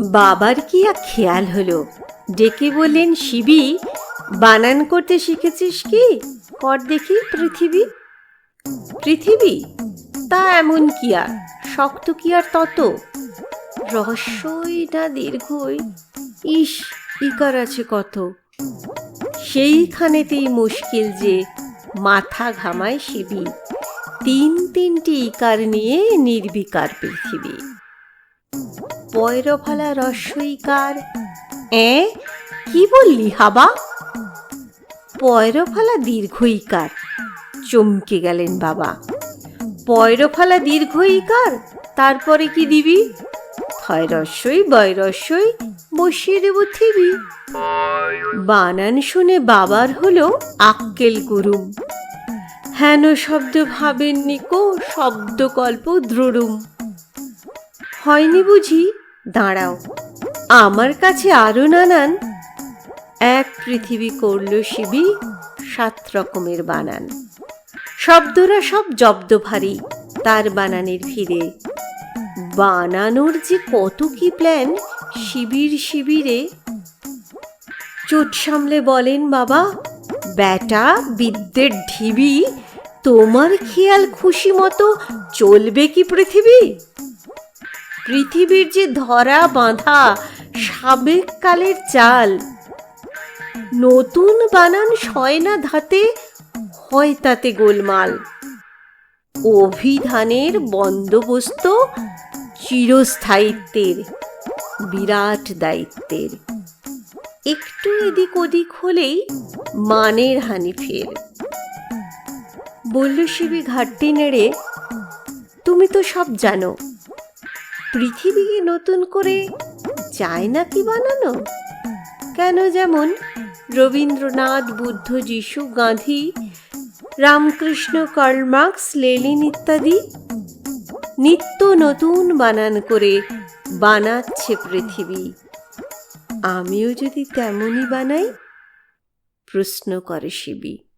বাবার কি আর খেয়াল হলো? ডেকে বললেন, শিবি, বানান করতে শিখেছিস কি? কর দেখি পৃথিবী। পৃথিবী? তা এমন কি আর? শক্ত কি আর তত? রহস্যই না দীর্ঘই। ইস, ইকার আছে কত? সেইখানেতেই মুশকিল যে মাথা ঘামায় শিবি। তিন তিনটি ইকার নিয়ে নির্বিকার পৃথিবী। পয়রফলা রস্যইকার এ, কি বললি, হাবা? পয়রফলা দীর্ঘইকার, চমকে গেলেন বাবা। পয়রফলা দীর্ঘইকার, তারপরে কি দিবি? থয় রস্যই বয় রস্যই বসিয়ে দেব থিবি। বানান শুনে বাবার হলো আক্কেল গুরুম হেন শব্দ ভাবেননি কো, শব্দকল্প দ্রুরুম। হয়নি বুঝি দাঁড়াও। আমার কাছে আরও নানান। এক পৃথিবী করল শিবি, সাত রকমের বানান। শব্দরা সব জব্দ ভারী তার বানানের ভিড়ে। বানানোর যে কত কি প্ল্যান শিবির শিবিরে। চোট সামলে বলেন, বাবা, ব্যাটা, বিদ্যের ঢিবি, তোমার খেয়াল খুশি মতো চলবে কি পৃথিবী? পৃথিবীর যে ধরা বাঁধা সাবেক কালের চাল, নতুন বানান সয় না ধাতে হয় তাতে গোলমাল। অভিধানের বন্দোবস্ত চিরস্থায়িত্বের, বিরাট দায়িত্বের। একটু এদিক ওদিক হলেই মানের হানি ফের। বলল শিবি ঘাটতি নেড়ে, তুমি তো সব জানো পৃথিবীকে নতুন করে যায় না কি বানানো? কেন যেমন রবীন্দ্রনাথ, বুদ্ধ যিশু, Gandhi, Ramakrishna, Karl Marx, Lenin ইত্যাদি নিত্য নতুন বানান করে বানাচ্ছে পৃথিবী। আমিও যদি তেমনই বানাই, প্রশ্ন করে শিবী।